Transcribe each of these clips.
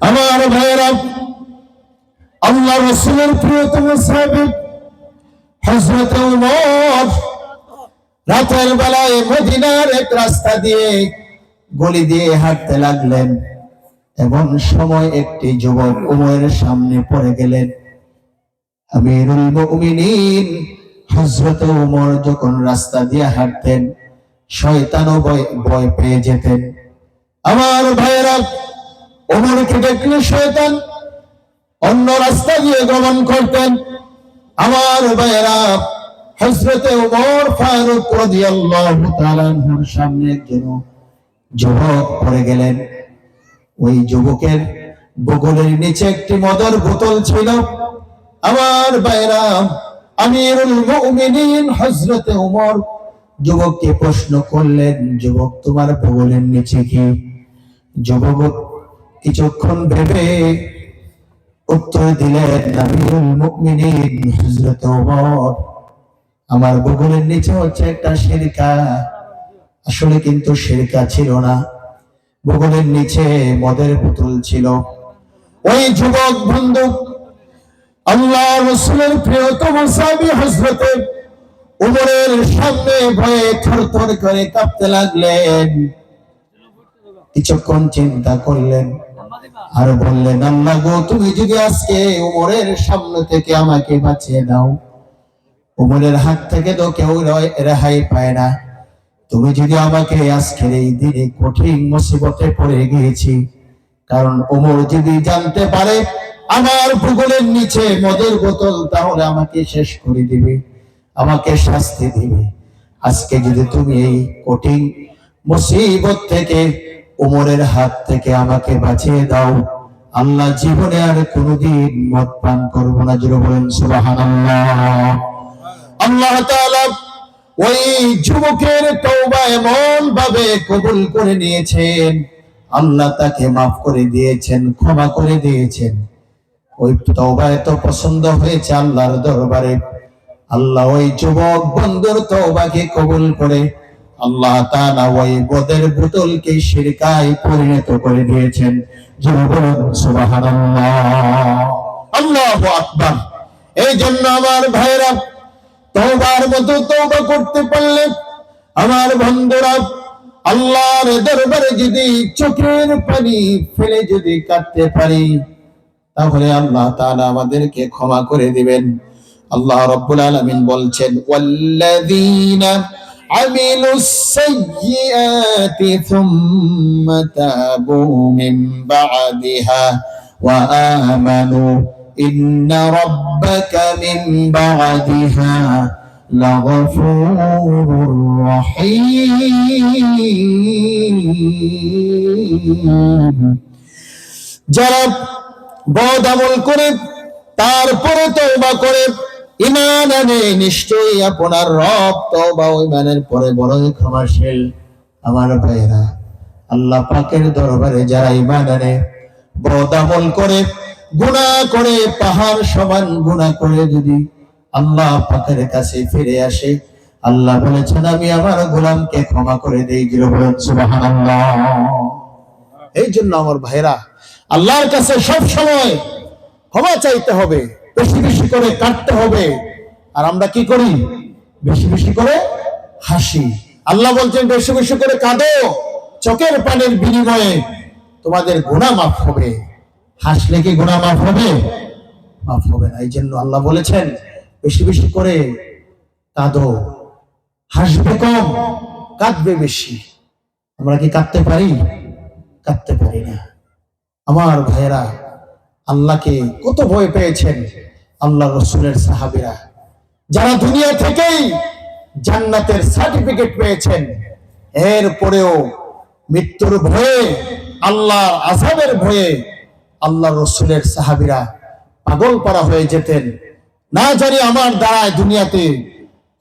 আমার ভাইয়েরা, আল্লাহ রসুলের প্রিয়তম সাহেব হজরত রাতের বেলায় মদিনার এক রাস্তা দিয়ে গলি দিয়ে হাঁটতে লাগলেন এমন সময় একটি যুবক উমরের সামনে পড়ে গেলেন। আমিরুল মুমিনিন হযরত ওমর যখন রাস্তা দিয়ে হাঁটতেন, শয়তানও ভয় ভয় পেয়ে যেতেন। আমার ভাইয়েরা ওমরকে দেখলে শয়তান অন্য রাস্তা দিয়ে গমন করতেন। আমার ভাইয়েরা হযরতে ওমর ফারুক রাদিয়াল্লাহু তাআলা আনহুর সামনে একজন যুবক পড়ে গেলেন। ওই যুবকের বগলের নিচে একটি মদের বোতল ছিল। আমার বাইরাম আমিরুল মুমিনিন হযরতে ওমর যুবককে প্রশ্ন করলেন, যুবক, তোমার বগলের নিচে কি? যুবক কিছুক্ষণ ভেবে উত্তর দিলেন আমার বগলের নিচে হচ্ছে একটা শিরকা। আসলে কিন্তু শিরকা ছিল না। বগলের নিচে মদের বোতল ছিল। ওই যুবক বন্ধু, আল্লাহ রসুলের প্রিয়তম সাহাবী হযরতে উমরের সামনে ভয়ে থরথর করে কাঁপতে লাগলেন। কিছুক্ষণ চিন্তা করলেন। আর বললেন আল্লাহ গো, তুমি যদি আজকে উমরের সামনে থেকে আমাকে বাঁচিয়ে দাও, উমরের হাত থেকে তো কেউ রেহাই পায় না। তুমি যদি আমাকে আজকের এই দিনে কঠিন মুসিবতে পড়ে গিয়েছি, কারণ ওমর যদি জানতে পারে, আমার ভূগোলের নিচে মদের বোতল, তাহলে আমাকে শেষ করে দিবে, আমাকে শাস্তি দিবে। আজকে যদি তুমি এই কঠিন মুসিবত থেকে ওমরের হাত থেকে আমাকে বাঁচিয়ে দাও। আল্লাহ জীবনে আর কোনোদিন মদ পান করব না। জুড়ে বলেন, সুবহানাল্লাহ। আল্লাহ ওই যুবকের তওবা এমন ভাবে কবুল করে নিয়েছেন। আল্লাহ তাকে মাফ করে দিয়েছেন, ক্ষমা করে দিয়েছেন। ওই তওবা এত পছন্দ হয়েছে আল্লাহর দরবারে। আল্লাহ ওই যুবক বন্ধুর তওবাকে কবুল করে আল্লাহ তাআলা ওই বদের বোতলকে শিরকায় পরিণত করে দিয়েছেন। এই জন্য আমার ভাইরা, তওবার মতো তওবা করতে পারলে আমার বন্ধুরা, আল্লাহর দরবারে যদি চোখের পানি ফেলে যদি কাটতে পারি, তাহলে আল্লাহ তাআলা আমাদেরকে ক্ষমা করে দিবেন। আল্লাহ রাব্বুল আলামিন বলছেন عملوا السيئات ثم تابوا من بعدها وآمنوا إن ربك من بعدها لغفور رحيم যারা বদ আমল করে তারপরে তওবা করে ইমান আনে নিশ্চয়ই আপনার রব, তওবা ও ইমানের পরে বড়ই ক্ষমাশীল। আমার ভাইরা আল্লাহ পাকের দরবারে যারা ইমান আনে, বদ আমল করে, গুনাহ করে, পাহাড় সমান গুনাহ করে যদি আল্লাহ পাকের কাছে ফিরে আসে, আল্লাহ বলেছেন, আমি আমার গোলামকে ক্ষমা করে দেই সুবহানাল্লাহ। এই জন্য আমার ভাইরা আল্লাহর কাছে সব সময় ক্ষমা চাইতে হবে। বেশি বেশি করে কাটতে হবে। আর আমরা কি করি? বেশি বেশি করে হাসি। আল্লাহ বলছেন, বেশি বেশি করে কাঁদো। চোখের পানির বিনিময়ে তোমাদের গুণা মাফ হবে। হাসলে কি গুণা মাফ হবে? মাফ হবে না। এই জন্য আল্লাহ বলেছেন, বেশি বেশি করে কাঁদো। হাসবে কম, কাঁদবে বেশি। আমরা কি কাঁদতে পারি? কাঁদতে পারি না। আমার ভাইয়েরা, আল্লাহকে কত ভয় পেয়েছেন। আল্লাহ রসুলের সাহাবিরা, যারা দুনিয়া থেকেই জান্নাতের সার্টিফিকেট পেয়েছেন এর পরেও মৃত্যুর ভয়ে আল্লাহ আজাবের ভয়ে আল্লাহ রসুলের সাহাবিরা পাগল পারা হয়ে যেতেন। না জানি আমার দ্বারায় দুনিয়াতে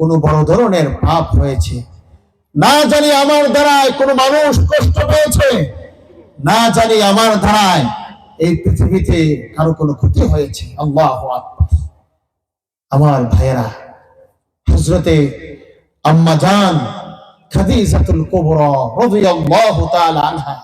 কোনো বড় ধরনের পাপ হয়েছে। না জানি আমার দ্বারায় কোনো মানুষ কষ্ট পেয়েছে। না জানি আমার ধারায় এই পৃথিবীতে কারও কোনো ক্ষতি হয়েছে। আল্লাহ আমার ভাইয়েরা হজরতে আম্মা জান খাদিজাতুল কুবরা রাদিয়াল্লাহু তাআলা আনহা,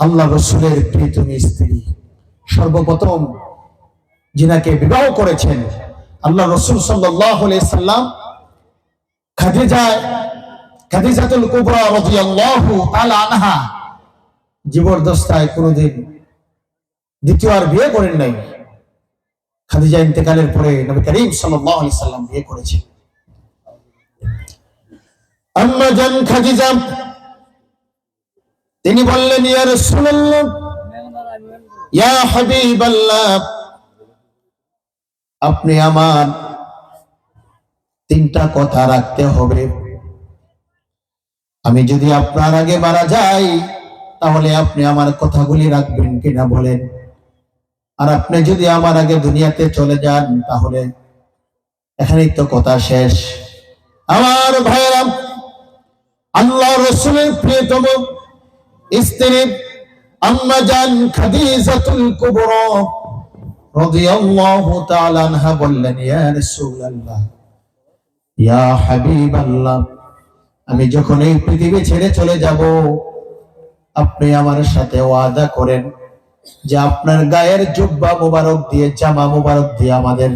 আল্লাহ রাসূলের প্রিয়তমী স্ত্রী, সর্বপ্রথম যিনাকে বিবাহ করেছেন, আল্লাহ রসুল সাল্লাহ সাল্লাম, খাদিজা, খাদিজাতুল কুবরা রাদিয়াল্লাহু তাআলা আনহা জীবদ্দশায় কোনোদিন দ্বিতীয় আর বিয়ে করেন নাই। খাদিজা ইন্তেকালের পরে নবী করিম সাল্লাল্লাহু আলাইহি সাল্লাম বিয়ে করেছেন। আম্মা জান খাদিজা, তিনি বললেন, ইয়া রাসূলুল্লাহ, ইয়া হাবিবাল্লাহ, আপনি আমার তিনটা কথা রাখতে হবে। আমি যদি আপনার আগে মারা যাই, তাহলে আপনি আমার কথাগুলি রাখবেন কিনা বলেন। আর আপনি যদি আমার আগে দুনিয়াতে চলে যান, তাহলে এখানেই তো কথা শেষ। আমার ভাইয়েরা আল্লাহ রসুলের প্রিয়তম স্ত্রী আম্মা জান খাদিজাতুল কুবরা রাদিয়াল্লাহু তাআলা আনহা বললেন, ইয়া রাসূলুল্লাহ, ইয়া হাবিবাল্লাহ, আমি যখন এই পৃথিবী ছেড়ে চলে যাব, আপনি আমার সাথে ওয়াদা করেন যে আপনার গায়ের জুব্বা মোবারক দিয়ে, জামা মোবারক দিয়ে আমাদের,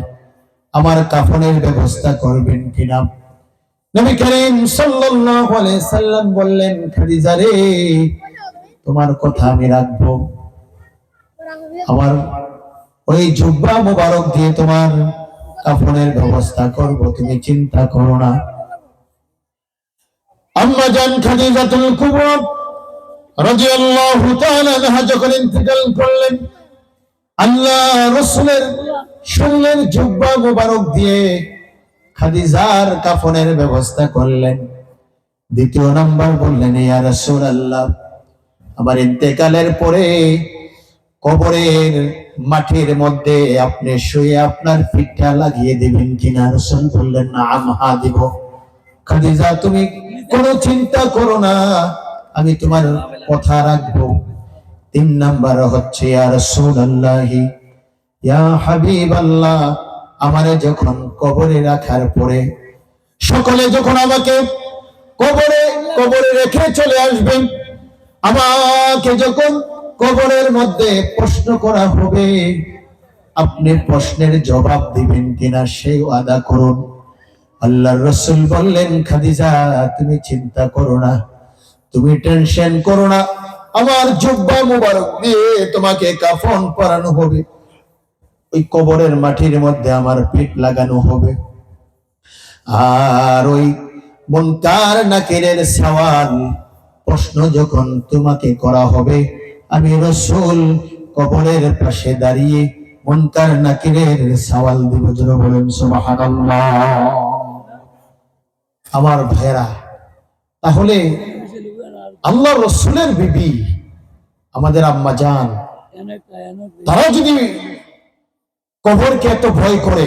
আমার কাফনের ব্যবস্থা করবেন কিনা? নবী করিম সাল্লাল্লাহু আলাইহি সাল্লাম বললেন, খাদিজা রে, তোমার কথা আমি রাখব। আমার ওই জুব্বা মোবারক দিয়ে তোমার কাফনের ব্যবস্থা করব, তুমি চিন্তা করো না। আম্মা জান খাদিজাতুল কুবরা আমার ইন্তেকালের পরে কবরের মাটির মধ্যে আপনি শুয়ে আপনার পিঠটা লাগিয়ে দিবেন কিনা? রসুল বললেন না আমহা দিব খাদিজা, তুমি কোনো চিন্তা করো না। আমি তোমার কথা রাখব। তিন নাম্বার হচ্ছে, ইয়া রাসূলুল্লাহি, ইয়া হাবিবাল্লাহ, আমারে যখন কবরে রাখার পরে সকলে যখন আমাকে কবরে কবরে রেখে চলে আসবেন আমাকে যখন কবরের মধ্যে প্রশ্ন করা হবে, আপনি প্রশ্নের জবাব দিবেন কিনা সেই আদা করুন। আল্লাহর রসুল বললেন, খাদিজা, তুমি চিন্তা করো না। তুমি টেনশন করো না। আমার জুব্বা মুবারক দিয়ে তোমাকে কাফন পরানো হবে। ওই কবরের মাটির মধ্যে আমার পিঠ লাগানো হবে। আর ওই মনকার নাকিরের সওয়াল, প্রশ্ন যখন তোমাকে করা হবে, আমি রসুল কবরের পাশে দাঁড়িয়ে মনকার নাকিরের সওয়াল দিব। জোরে বলেন, সুবহানাল্লাহ। আমার ভাইরা তাহলে আল্লাহ রসুলের বিবি, আমাদের আম্মা জান। তারা যদি কবরকে এত ভয় করে,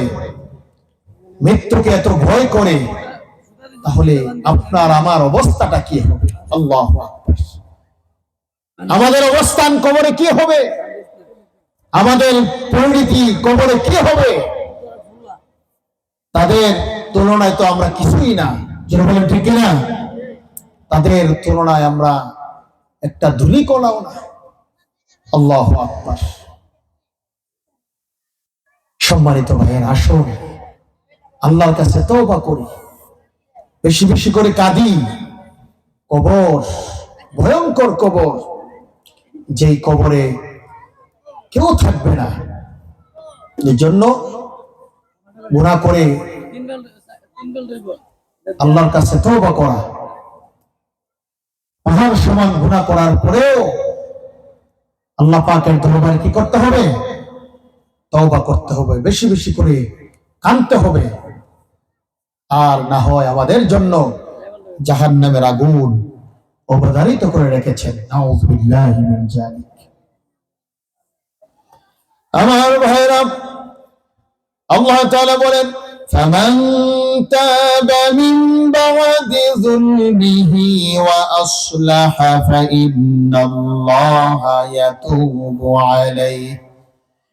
মৃত্যুকে এত ভয় করে, তাহলে আপনার, আমার অবস্থাটা কি হবে? আল্লাহ আমাদের অবস্থান কবরে কি হবে? আমাদের পরিণতি কবরে কি হবে? তাদের তুলনায় তো আমরা কিছুই না। যেন বলেন, ঠিক না তাদের তুলনায় আমরা একটা ধুলি কলাও না। আল্লাহ আকবার। সম্মানিত ভাইয়ের আসুন। আল্লাহর কাছে তওবা করি। বেশি বেশি করে কাঁদি। কবর ভয়ঙ্কর কবর যেই কবরে কেউ থাকবে না। এই জন্য গুণা করে আল্লাহর কাছে তওবা করা। পাহাড় সমান গুণা করার পরেও আল্লাহ পাকের দরবারে কি করতে হবে? তওবা করতে হবে, বেশি বেশি করে কানতে হবে। আর না হয় আমাদের জন্য জাহান্নামের আগুন অবধারিত করে রেখেছেন। আমার ভাইরা, আল্লাহ বলেন فمن تاب من بعد ظلمه وأصلح فإن الله يتوب عليه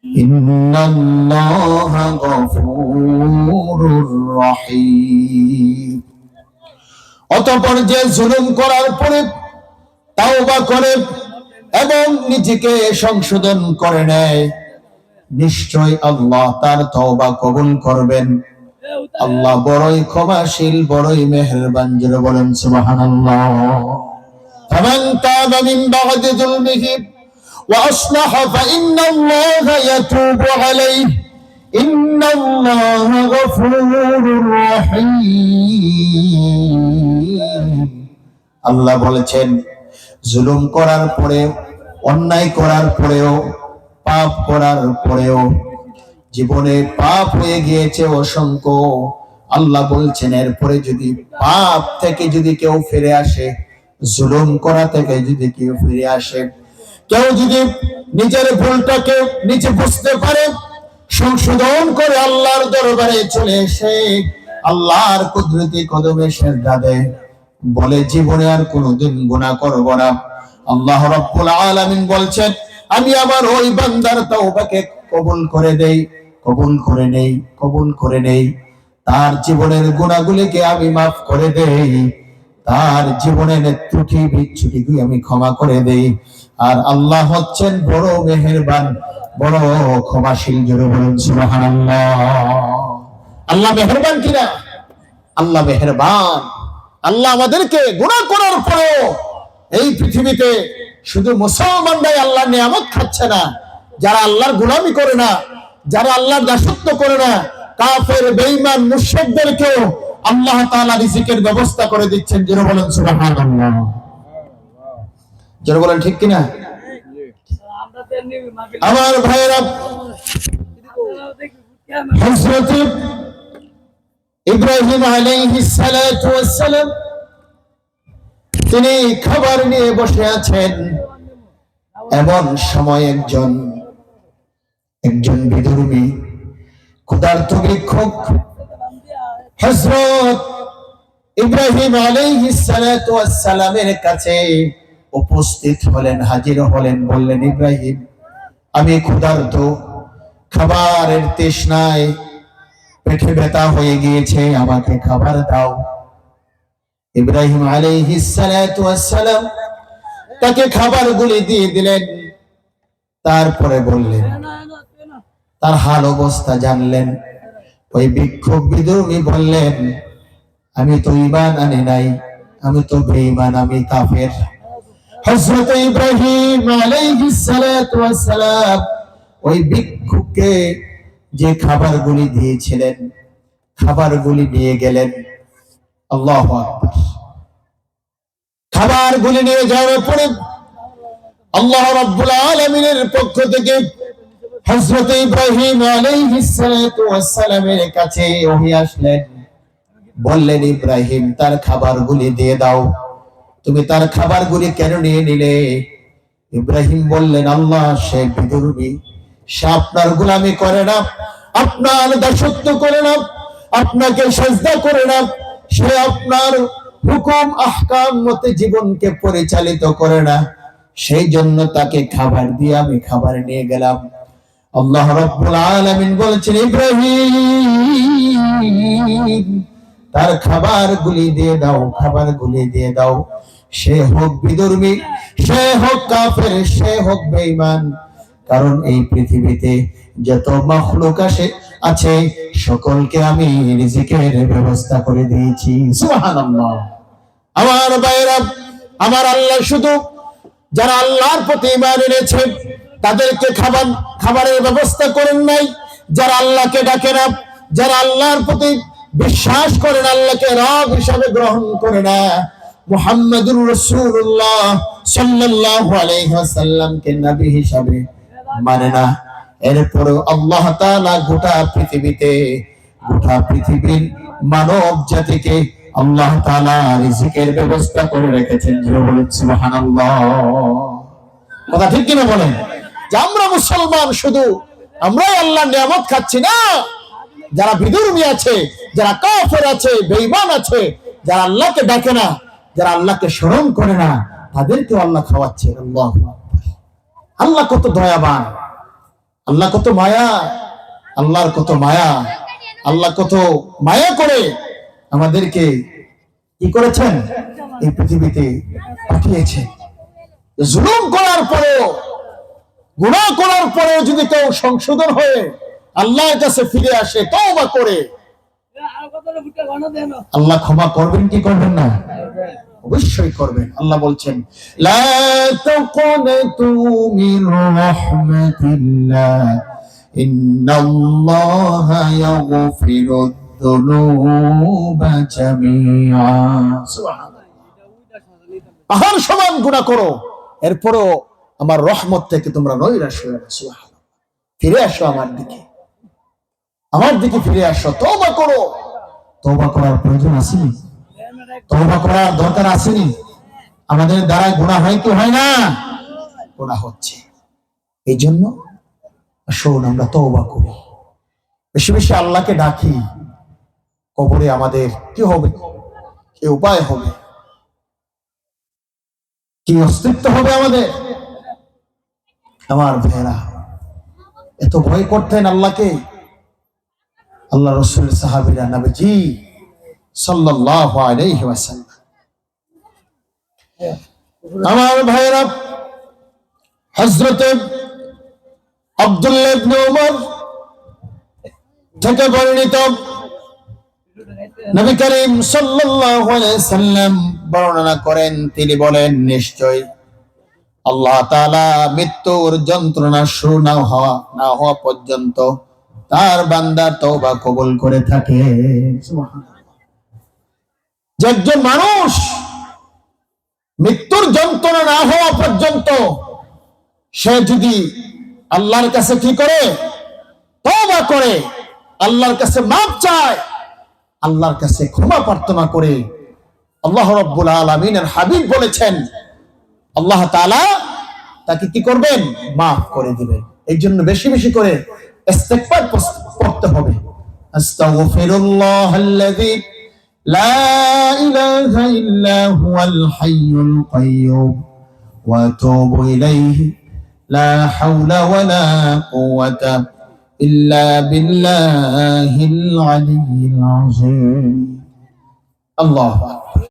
إن الله غفور رحيم অতঃপর যে জুলুম করার পরে তাওবা করে এবং নিজেকে সংশোধন করে নেয় নিশ্চয় আল্লাহ তার তওবা কবুল করবেন আল্লাহ বড়ই ক্ষমাশীল বড়ই মেহেরবান জোরে বলেন সুবহানাল্লাহ فمن تاب من بعد ظلمه وأصلح فإن الله يتوب عليه إن الله غفور رحيم আল্লাহ বলেছেন জুলুম করার পরে অন্যায় করার পরেও পাপ করার পরেও জীবনে পাপ হয়ে গিয়েছে অসংখ্য। আল্লাহ বলছেন, এরপরে যদি পাপ থেকে যদি কেউ ফিরে আসে, জুলুম করা থেকে যদি কেউ ফিরে আসে, কেউ যদি নিজের ভুলটাকে নিজে বুঝতে পারে, সংশোধন করে আল্লাহর দরবারে চলে এসে আল্লাহর কুদরতি কদমে সেজদা দেয়। বলে, জীবনে আর কোনোদিন গুনাহ করব না। আল্লাহ রাব্বুল আলামিন বলছেন, আমি আমার ওই বান্দার তওবাকে কবুল করে দেই। কবুল করে নেই, কবুল করে নেই। তার জীবনের গুণাগুলিকে আমি মাফ করে দেই। তার জীবনের ত্রুটি বিচ্ছুটিগুলি আমি ক্ষমা করে দেই। আর আল্লাহ হচ্ছেন বড় মেহেরবান, বড় ক্ষমাশীল, জোরে বলুন, সুবহানাল্লাহ। আল্লাহ মেহেরবান কিনা? আল্লাহ মেহেরবান। আল্লাহ আমাদেরকে গুনাহ করার পরেও এই পৃথিবীতে শুধু মুসলমানরাই আল্লাহর নিয়ামত খাচ্ছে না, যারা আল্লাহর গোলামি করে না যারা আল্লাহর দাসত্ব করে না, কাফের, বেঈমান, মুশরিকদেরকেও আল্লাহ তাআলা রিজিকের ব্যবস্থা করে দিচ্ছেন। যেন বলেন সুবহানাল্লাহ। যেন বলেন ঠিক কিনা? আমার ভাইয়েরা, হযরত ইব্রাহিম আলাইহিস সালাতু ওয়াস সালাম, তিনি খাবার নিয়ে বসে আছেন। এমন সময় একজন একজন বিধর্মী, ক্ষুধার্ত ভিক্ষুক হযরত ইব্রাহিম আলাইহিস সালাতু ওয়াস সালামের কাছে উপস্থিত হলেন, হাজির হলেন, বললেন, ইব্রাহিম, আমি ক্ষুধার্ত, খাবারের তৃষ্ণায় পেটে ব্যথা হয়ে গিয়েছে, আমাকে খাবার দাও। ইব্রাহিম আলাইহিস সালাতু ওয়াস সালাম তাকে খাবারগুলি দিয়ে দিলেন, তারপরে বললেন তার হাল অবস্থা জানলেন। ওই বিক্ষোভ বিদ্রোহী বললেন, আমি তো ইমান আনি নাই, আমি তো বেঈমান, আমি কাফের। হযরত ইব্রাহিম আলাইহিস সালাতু ওয়াস সালাম ওই ভিক্ষুককে যে খাবারগুলি দিয়েছিলেন, খাবারগুলি নিয়ে গেলেন। আল্লাহু আকবার। খাবারগুলি নিয়ে যাওয়ার পরে আল্লাহ রাব্বুল আলামিনের পক্ষ থেকে হযরত ইব্রাহিম আলাইহিস সালাতু ওয়াস সালামের কাছে ওহী আসলেন। বললেন, ইব্রাহিম, তার খাবারগুলি দিয়ে দাও। তুমি তার খাবারগুলি কেন নিয়ে নিলে? ইব্রাহিম বললেন, আল্লাহ, সে বিদুর্বী সে আপনার গোলামি করে না। আপনার দাসত্ব করে না। আপনাকে সাজদা করে না। সে আপনার হুকুম, আহকাম মতে জীবনকে পরিচালিত করে না। সেই জন্য তাকে খাবার দিয়ে আমি খাবার নিয়ে গেলাম। আল্লাহ রাব্বুল আলামিন বলেছেন, ইব্রাহিম, তার খাবার গুলি দিয়ে দাও খাবার গুলি দিয়ে দাও। সে হোক বিদর্মী সে হোক কাফের, সে হোক বেঈমান। কারণ এই পৃথিবীতে যত মখলুক আসে, আছে সকলকে আমি রিজিকের ব্যবস্থা করে দিয়েছি। সুবহানাল্লাহ। আমার বাইরা আমার আল্লাহ শুধু যারা আল্লাহর প্রতি ইমান এনেছে, তাদেরকে খাবার খাবারের ব্যবস্থা করেন নাই। যারা আল্লাহকে ডাকে না যারা আল্লাহর প্রতি বিশ্বাস করেন, আল্লাহকে রব হিসাবে গ্রহণ করে না। মুহাম্মাদুর রাসূলুল্লাহ সাল্লাল্লাহু আলাইহি ওয়াসাল্লামকে নবী হিসাবে মানে না। এরপরে আল্লাহ তাআলা গোটা পৃথিবীতে, গোটা পৃথিবীর মানব জাতিকে আল্লাহ তাআলা রিজিকের ব্যবস্থা করে রেখেছেন। সুবহানাল্লাহ। কথা ঠিক কিনা বলেন? যে আমরা মুসলমান শুধু, আমরাই আল্লাহর নিয়ামত খাচ্ছি না। যারা বিদুর্মী আছে, যারা কাফের আছে, বেঈমান আছে, যারা আল্লাহকে ডাকে না, যারা আল্লাহকে স্মরণ করে না তাদেরকে আল্লাহ খাওয়াচ্ছে আল্লাহ আল্লাহ কত দয়াবান। আল্লাহ কত মায়া। আল্লাহর কত মায়া। আল্লাহ কত মায়া করে আমাদেরকে কি করেছেন? এই পৃথিবীতে পাঠিয়েছেন। জুলুম করার পরেও গুনাহ করার পরেও যদি কেউ সংশোধন হয়ে আল্লাহর কাছে ফিরে আসে, তওবা করে। আল্লাহ ক্ষমা করবেন কি করবেন না? অবশ্যই করবেন। আল্লাহ বলছেন, লা আহার সমান গুনাহ করো, এরপরও আমার রহমত থেকে তোমরা নৈরাশ হয়ে না ফিরে আসো আমার দিকে। আমার দিকে ফিরে আসো, তওবা করো। তওবা করার প্রয়োজন আসেনি? তওবা করার দরকার আসেনি? আমাদের দ্বারা গুনাহ হয় কি, হয় না? গুনাহ হচ্ছে। এই জন্য আসুন, আমরা তওবা করি। বেশি বেশি আল্লাহকে ডাকি। কবরে আমাদের কি হবে? কি উপায় হবে? কি অস্তিত্ব হবে আমাদের? আমার ভাইয়েরা এত ভয় করতেন আল্লাহকে? আল্লাহ রসুল সাহাবিরা আমার ভাইরা, হযরত আব্দুল্লাহ থেকে বর্ণিত নবী করিম সাল্লাম বর্ণনা করেন, তিনি বলেন নিশ্চয় আল্লাহ তাআলা মৃত্যুর যন্ত্রণা শুরু না হওয়া না হওয়া পর্যন্ত তার বান্দার তওবা কবুল করে থাকে। যে একজন মানুষ মৃত্যুর যন্ত্রণা না হওয়া পর্যন্ত সে যদি আল্লাহর কাছে কি করে? তওবা করে, আল্লাহর কাছে মাপ চায়, আল্লাহর কাছে ক্ষমা প্রার্থনা করে, আল্লাহ রব্বুল আলমিনের হাবিব বলেছেন আল্লাহ তাআলা তাকে কি করবেন? মাফ করে দিবেন। এই জন্য বেশি বেশি করে ইস্তেগফার পড়তে হবে। আস্তাগফিরুল্লাহাল্লাযী লা ইলাহা ইল্লা হুয়াল হাইয়ুল কাইয়্যুম ওয়া আতুবু ইলাইহি। লা হাওলা ওয়ালা কুওয়াতা ইল্লা বিল্লাহিল আলিয়্যিল আযীম। আল্লাহু